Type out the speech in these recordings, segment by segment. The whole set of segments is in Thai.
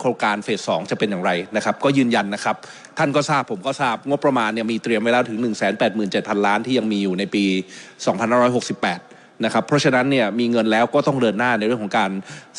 โครงการเฟสสองจะเป็นอย่างไรนะครับ ก็ยืนยันนะครับ ท่านก็ทราบผมก็ทราบงบประมาณเนี่ยมีเตรียมไว้แล้วถึง 1 8 7 0 0 0 ล้านที่ยังมีอยู่ในปี 2568 นะครับเพราะฉะนั้นเนี่ยมีเงินแล้วก็ต้องเดินหน้าในเรื่องของการ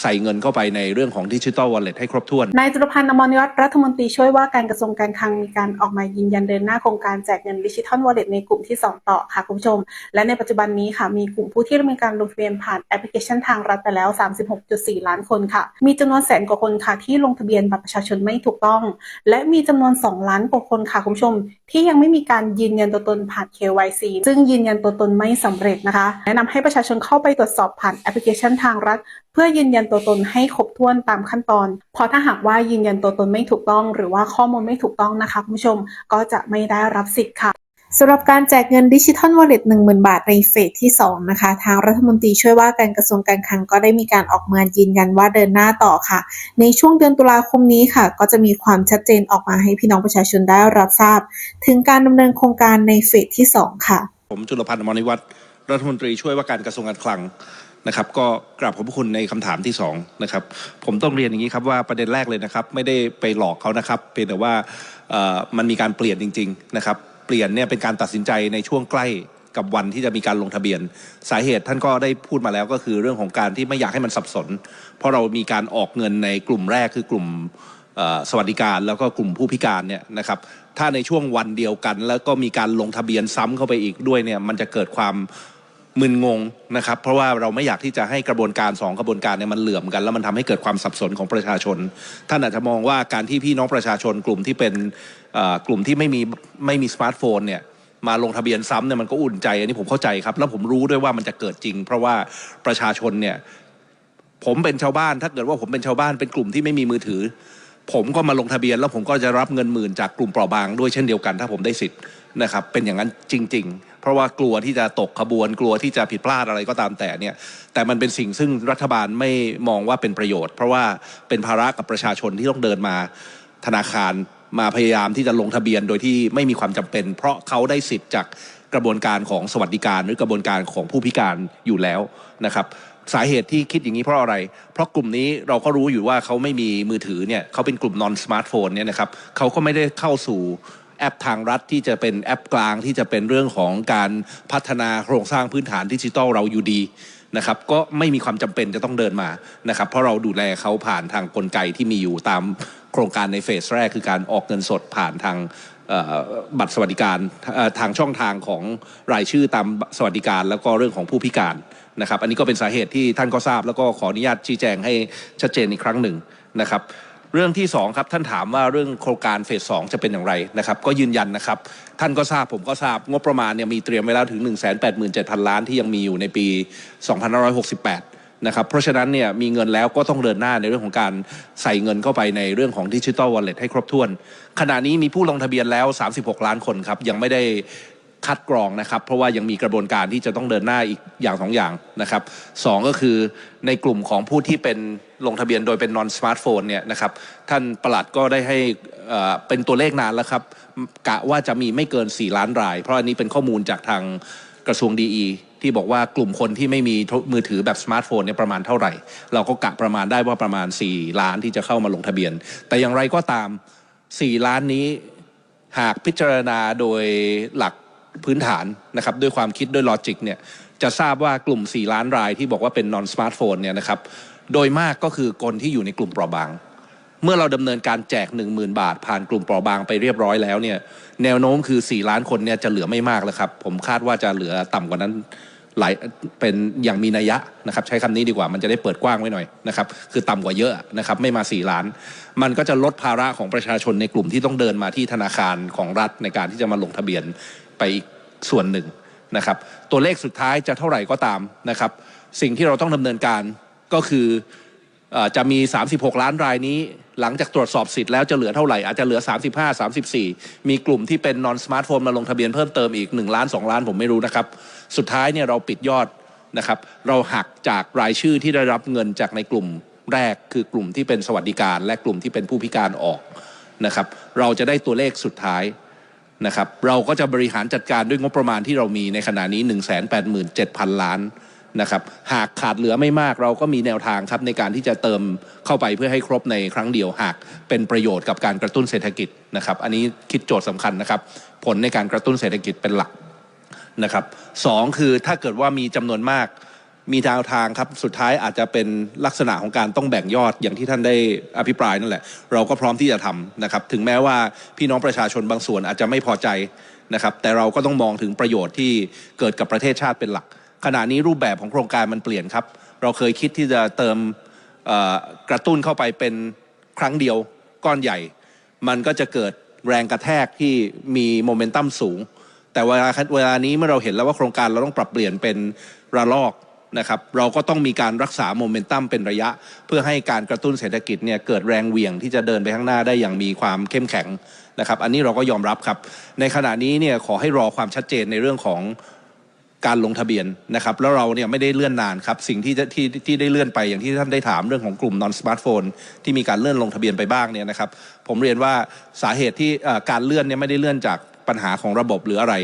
ใส่เงินเข้าไปในเรื่องของดิจิทัลวอลเล็ตให้ครบถ้วนนายจุลพันธ์อมรนิวัฒน์รัฐมนตรีช่วยว่าการกระทรวงการคลังมีการออกมายืนยันเดินหน้าโครงการแจกเงินดิจิทัลวอลเล็ตในกลุ่มที่ 2 ต่อค่ะคุณผู้ชม และในปัจจุบันนี้ค่ะมีกลุ่มผู้ที่ดำเนินการลงทะเบียนผ่านแอปพลิเคชันทางรัฐไปแล้ว 36.4 ล้านคนค่ะ มีจำนวนแสนกว่าคนค่ะที่ลงทะเบียนบัตรประชาชนไม่ถูกต้อง และมีจำนวน 2 ล้านกว่าคนค่ะคุณผู้ชม ที่ยังไม่มีการยืนยันตัวตนผ่าน KYC ซึ่งยืนยันตัวตนไม่สำเร็จนะคะแนะนำให้ประชาชนเข้าไปตรวจสอบผ่านแอปพลิเคชันทางรัฐ เพื่อยืนยันตัวตนให้ครบถ้วนตามขั้นตอนเพราะถ้าหากว่ายืนยันตัวตนไม่ถูกต้อง หรือว่าข้อมูลไม่ถูกต้องนะคะคุณผู้ชมก็จะไม่ได้รับสิทธิ์ค่ะสำหรับการแจกเงินดิจิทัลวอลเล็ต10,000บาทในเฟสที่ 2 นะคะ ทางรัฐมนตรีช่วยว่าการกระทรวงการคลังก็ได้มีการออกมายืนยันว่าเดินหน้าต่อค่ะ ในช่วงเดือนตุลาคมนี้ค่ะ ก็จะมีความชัดเจนออกมาให้พี่น้องประชาชนได้รับทราบ ถึงการดำเนินโครงการในเฟสที่ 2 ค่ะ ผมจุลพันธ์อมรนิวัฒน์ รัฐมนตรีช่วยว่าการกระทรวงการคลังนะครับ ก็กราบขอบพระคุณในคำถามที่สองนะครับผมต้องเรียนอย่างนี้ครับว่าประเด็นแรกเลยนะครับ ไม่ได้ไปหลอกเขานะครับเพียงแต่ว่ามันมีการเปลี่ยนจริง ๆ นะครับ เปลี่ยนเนี่ยเป็นการตัดสินใจในช่วงใกล้กับวันที่จะมีการลงทะเบียน สาเหตุท่านก็ได้พูดมาแล้วก็คือเรื่องของการที่ไม่อยากให้มันสับสน เพราะเรามีการออกเงินในกลุ่มแรกคือกลุ่มสวัสดิการแล้วก็กลุ่มผู้พิการเนี่ยนะครับถ้าในช่วงวันเดียวกัน แล้วก็มีการลงทะเบียนซ้ำเข้าไปอีกด้วยเนี่ยมันจะเกิดความ มึนงงนะครับ เพราะว่าเราไม่อยากที่จะให้กระบวนการสองกระบวนการเนี่ยมันเหลื่อมกัน แล้วมันทำให้เกิดความสับสนของประชาชน ท่านอาจจะมองว่าการที่พี่น้องประชาชนกลุ่มที่เป็นกลุ่มที่ไม่มีไม่มีสมาร์ทโฟนเนี่ยมาลงทะเบียนซ้ำเนี่ยมันก็อุ่นใจ อันนี้ผมเข้าใจครับ แล้วผมรู้ด้วยว่ามันจะเกิดจริง เพราะว่าประชาชนเนี่ยผมเป็นชาวบ้าน ถ้าเกิดว่าผมเป็นชาวบ้านเป็นกลุ่มที่ไม่มีมือถือ ผมก็มาลงทะเบียน แล้วผมก็จะรับเงินหมื่นจากกลุ่มเปราะบางด้วยเช่นเดียวกัน ถ้าผมได้สิทธิ์นะครับเป็นอย่างนั้นจริง ๆ เพราะว่ากลัวที่จะตกขบวนกลัวที่จะผิดพลาดอะไรก็ตามแต่เนี่ยแต่มันเป็นสิ่งซึ่งรัฐบาลไม่มองว่าเป็นประโยชน์ เพราะว่าเป็นภาระกับประชาชนที่ต้องเดินมาธนาคารมาพยายามที่จะลงทะเบียนโดยที่ไม่มีความจำเป็น เพราะเขาได้สิทธิ์จากกระบวนการของสวัสดิการหรือกระบวนการของผู้พิการอยู่แล้วนะครับสาเหตุที่คิดอย่างนี้เพราะอะไร เพราะกลุ่มนี้เราก็รู้อยู่ว่าเขาไม่มีมือถือเนี่ยเขาเป็นกลุ่มนอนสมาร์ทโฟนเนี่ยนะครับเขาก็ไม่ได้เข้าสู่ แอปทางรัฐที่จะเป็นแอปกลางที่จะเป็นเรื่องของการพัฒนาโครงสร้างพื้นฐานดิจิทัลเราอยู่ดีนะครับก็ไม่มีความจำเป็นจะต้องเดินมานะครับเพราะเราดูแลเขาผ่านทางกลไกที่มีอยู่ตามโครงการในเฟสแรกคือการออกเงินสดผ่านทางบัตรสวัสดิการทางช่องทางของรายชื่อตามสวัสดิการ แล้วก็เรื่องของผู้พิการนะครับ อันนี้ก็เป็นสาเหตุที่ท่านก็ทราบ แล้วก็ขออนุญาตชี้แจงให้ชัดเจนอีกครั้งหนึ่งนะครับ เรื่องที่สองครับท่านถามว่าเรื่องโครงการเฟสสองจะเป็นอย่างไรนะครับก็ยืนยันนะครับ ท่านก็ทราบผมก็ทราบงบประมาณเนี่ยมีเตรียมไว้แล้วถึง 1 8 7 0 0 0 ล้านที่ยังมีอยู่ในปี 2568 นะครับเพราะฉะนั้นเนี่ยมีเงินแล้วก็ต้องเดินหน้าในเรื่องของการใส่เงินเข้าไปในเรื่องของดิจิทัลวอลเล็ตให้ครบถ้วน ขณะนี้มีผู้ลงทะเบียนแล้ว 36 ล้านคนครับยังไม่ได้คัดกรองนะครับเพราะว่ายังมีกระบวนการที่จะต้องเดินหน้าอีกอย่างสองอย่างนะครับสองก็คือในกลุ่มของผู้ที่เป็น ลงทะเบียนโดยเป็นนอนสมาร์ทโฟนเนี่ยนะครับท่านประหลัดก็ได้ให้เป็นตัวเลขนานแล้วครับกะว่าจะมีไม่เกิน 4 ล้านราย เพราะอันนี้เป็นข้อมูลจากทางกระทรวงดีที่บอกว่ากลุ่มคนที่ไม่มีมือถือแบบสมาร์ทโฟนเนี่ยประมาณเท่าไหร่ เราก็กะประมาณได้ว่าประมาณ 4 ล้านที่จะเข้ามาลงทะเบียน แต่อย่างไรก็ตาม 4 ล้านนี้หากพิจารณาโดยหลักพื้นฐานนะครับด้วยความคิดด้วยลอจิกเนี่ยจะทราบว่ากลุ่ม 4 ล้านรายที่บอกว่าเป็นนอนสมาร์ทโฟนเนี่ยนะครับ โดยมากก็คือคนที่อยู่ในกลุ่มเปราะบาง เมื่อเราดำเนินการแจก 10,000 บาท ผ่านกลุ่มเปราะบางไปเรียบร้อยแล้วเนี่ยแนวโน้มคือ 4 ล้านคนเนี่ยจะเหลือไม่มากแล้วครับ ผมคาดว่าจะเหลือต่ำกว่านั้นหลายเป็นอย่างมีนัยยะนะครับใช้คำนี้ดีกว่ามันจะได้เปิดกว้างไว้หน่อยนะครับคือต่ำกว่าเยอะนะครับไม่มา 4 ล้าน มันก็จะลดภาระของประชาชนในกลุ่มที่ต้องเดินมาที่ธนาคารของรัฐในการที่จะมาลงทะเบียนไปอีกส่วนหนึ่งนะครับตัวเลขสุดท้ายจะเท่าไหร่ก็ตามนะครับสิ่งที่เราต้องดำเนินการ ก็คือจะมี 36 ล้านรายนี้ หลังจากตรวจสอบสิทธิ์แล้วจะเหลือเท่าไหร่ อาจจะเหลือ 35 34 มีกลุ่มที่เป็นนอนสมาร์ทโฟนมาลงทะเบียนเพิ่มเติมอีก 1 ล้าน 2 ล้านผมไม่รู้นะครับ สุดท้ายเนี่ยเราปิดยอดนะครับ เราหักจากรายชื่อที่ได้รับเงินจากในกลุ่มแรกคือกลุ่มที่เป็นสวัสดิการ และกลุ่มที่เป็นผู้พิการออกนะครับ เราจะได้ตัวเลขสุดท้ายนะครับ เราก็จะบริหารจัดการด้วยงบประมาณที่เรามีในขณะนี้ 1 8 7 0 0 0 ล้าน นะครับหากขาดเหลือไม่มากเราก็มีแนวทางครับในการที่จะเติมเข้าไปเพื่อให้ครบในครั้งเดียวหากเป็นประโยชน์กับการกระตุ้นเศรษฐกิจนะครับ อันนี้คิดโจทย์สำคัญนะครับ ผลในการกระตุ้นเศรษฐกิจเป็นหลักนะครับสองคือถ้าเกิดว่ามีจำนวนมากมีแนวทางครับสุดท้ายอาจจะเป็นลักษณะของการต้องแบ่งยอดอย่างที่ท่านได้อภิปรายนั่นแหละ เราก็พร้อมที่จะทำนะครับ ถึงแม้ว่าพี่น้องประชาชนบางส่วนอาจจะไม่พอใจนะครับ แต่เราก็ต้องมองถึงประโยชน์ที่เกิดกับประเทศชาติเป็นหลัก ขณะนี้รูปแบบของโครงการมันเปลี่ยนครับ เราเคยคิดที่จะเติมกระตุ้นเข้าไปเป็นครั้งเดียวก้อนใหญ่ มันก็จะเกิดแรงกระแทกที่มีโมเมนตัมสูง แต่เวลาเวลานี้เมื่อเราเห็นแล้วว่าโครงการเราต้องปรับเปลี่ยนเป็นระลอกนะครับเราก็ต้องมีการรักษาโมเมนตัมเป็นระยะ เพื่อให้การกระตุ้นเศรษฐกิจเนี่ยเกิดแรงเหวี่ยงที่จะเดินไปข้างหน้าได้อย่างมีความเข้มแข็งนะครับ อันนี้เราก็ยอมรับครับ ในขณะนี้เนี่ยขอให้รอความชัดเจนในเรื่องของ การลงทะเบียนนะครับแล้วเราเนี่ยไม่ได้เลื่อนนานครับสิ่งที่จะที่ที่ได้เลื่อนไปอย่างที่ท่านได้ถามเรื่องของกลุ่ม non smartphone ที่มีการเลื่อนลงทะเบียนไปบ้างเนี่ยนะครับผมเรียนว่าสาเหตุที่การเลื่อนเนี่ยไม่ได้เลื่อนจากปัญหาของระบบหรืออะไร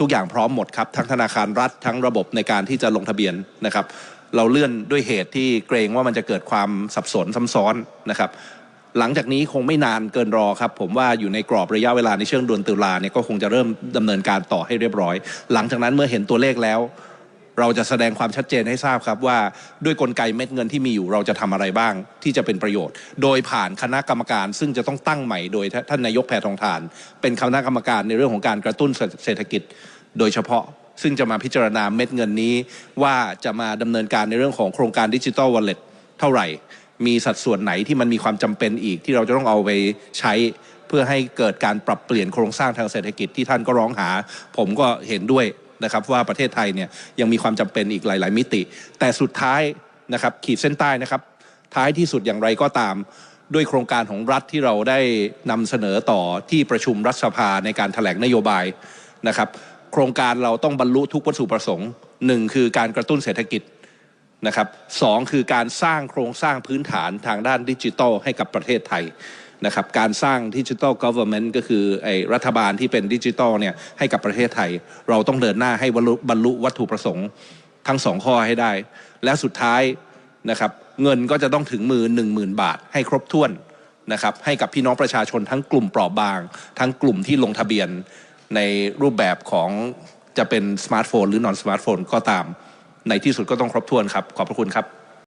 ทุกอย่างพร้อมหมดครับทั้งธนาคารรัฐทั้งระบบในการที่จะลงทะเบียนนะครับเราเลื่อนด้วยเหตุที่เกรงว่ามันจะเกิดความสับสนซ้ำซ้อนนะครับ หลังจากนี้คงไม่นานเกินรอครับ ผมว่าอยู่ในกรอบระยะเวลาในเช่วงเดือนตุลาเนี่ยก็คงจะเริ่มดำเนินการต่อให้เรียบร้อย หลังจากนั้นเมื่อเห็นตัวเลขแล้ว เราจะแสดงความชัดเจนให้ทราบครับว่าด้วยกลไกเม็ดเงินที่มีอยู่เราจะทำอะไรบ้างที่จะเป็นประโยชน์ โดยผ่านคณะกรรมการ ซึ่งจะต้องตั้งใหม่โดยท่านนายกแพทองทาน เป็นคณะกรรมการในเรื่องของการกระตุ้นเศรษฐกิจ โดยเฉพาะซึ่งจะมาพิจารณาเม็ดเงินนี้ ว่าจะมาดำเนินการในเรื่องของโครงการดิจิ t a ลวอลเล็ตเท่าไหร่ มีสัดส่วนไหนที่มันมีความจำเป็นอีกที่เราจะต้องเอาไปใช้เพื่อให้เกิดการปรับเปลี่ยนโครงสร้างทางเศรษฐกิจที่ท่านก็ร้องหา ผมก็เห็นด้วยนะครับว่าประเทศไทยเนี่ยยังมีความจำเป็นอีกหลาย ๆ มิติ แต่สุดท้ายนะครับขีดเส้นใต้นะครับท้ายที่สุดอย่างไรก็ตามด้วยโครงการของรัฐที่เราได้นำเสนอต่อที่ประชุมรัฐสภาในการถแถลงนโยบายนะครับ โครงการเราต้องบรรลุทุกวัตถุประสงค์หนึ่งคือการกระตุ้นเศรษฐกิจ นะครับสองคือการสร้างโครงสร้างพื้นฐานทางด้านดิจิทัลให้กับประเทศไทยนะครับการสร้างดิจิทัล government ก็คือไอ้รัฐบาลที่เป็นดิจิทัลเนี่ยให้กับประเทศไทย เราต้องเดินหน้าให้บรรลุบรรลุวัตถุประสงค์ทั้งสองข้อให้ได้ และสุดท้ายนะครับเงินก็จะต้องถึงมือ 1 0,000 บาท ให้ครบถ้วนนะครับให้กับพี่น้องประชาชนทั้งกลุ่มเปราะบาง ทั้งกลุ่มที่ลงทะเบียนในรูปแบบของจะเป็นสมาร์ทโฟนหรือนอนสมาร์ทโฟนก็ตาม ในที่สุดก็ต้องครบถ้วนครับขอบพระคุณครับ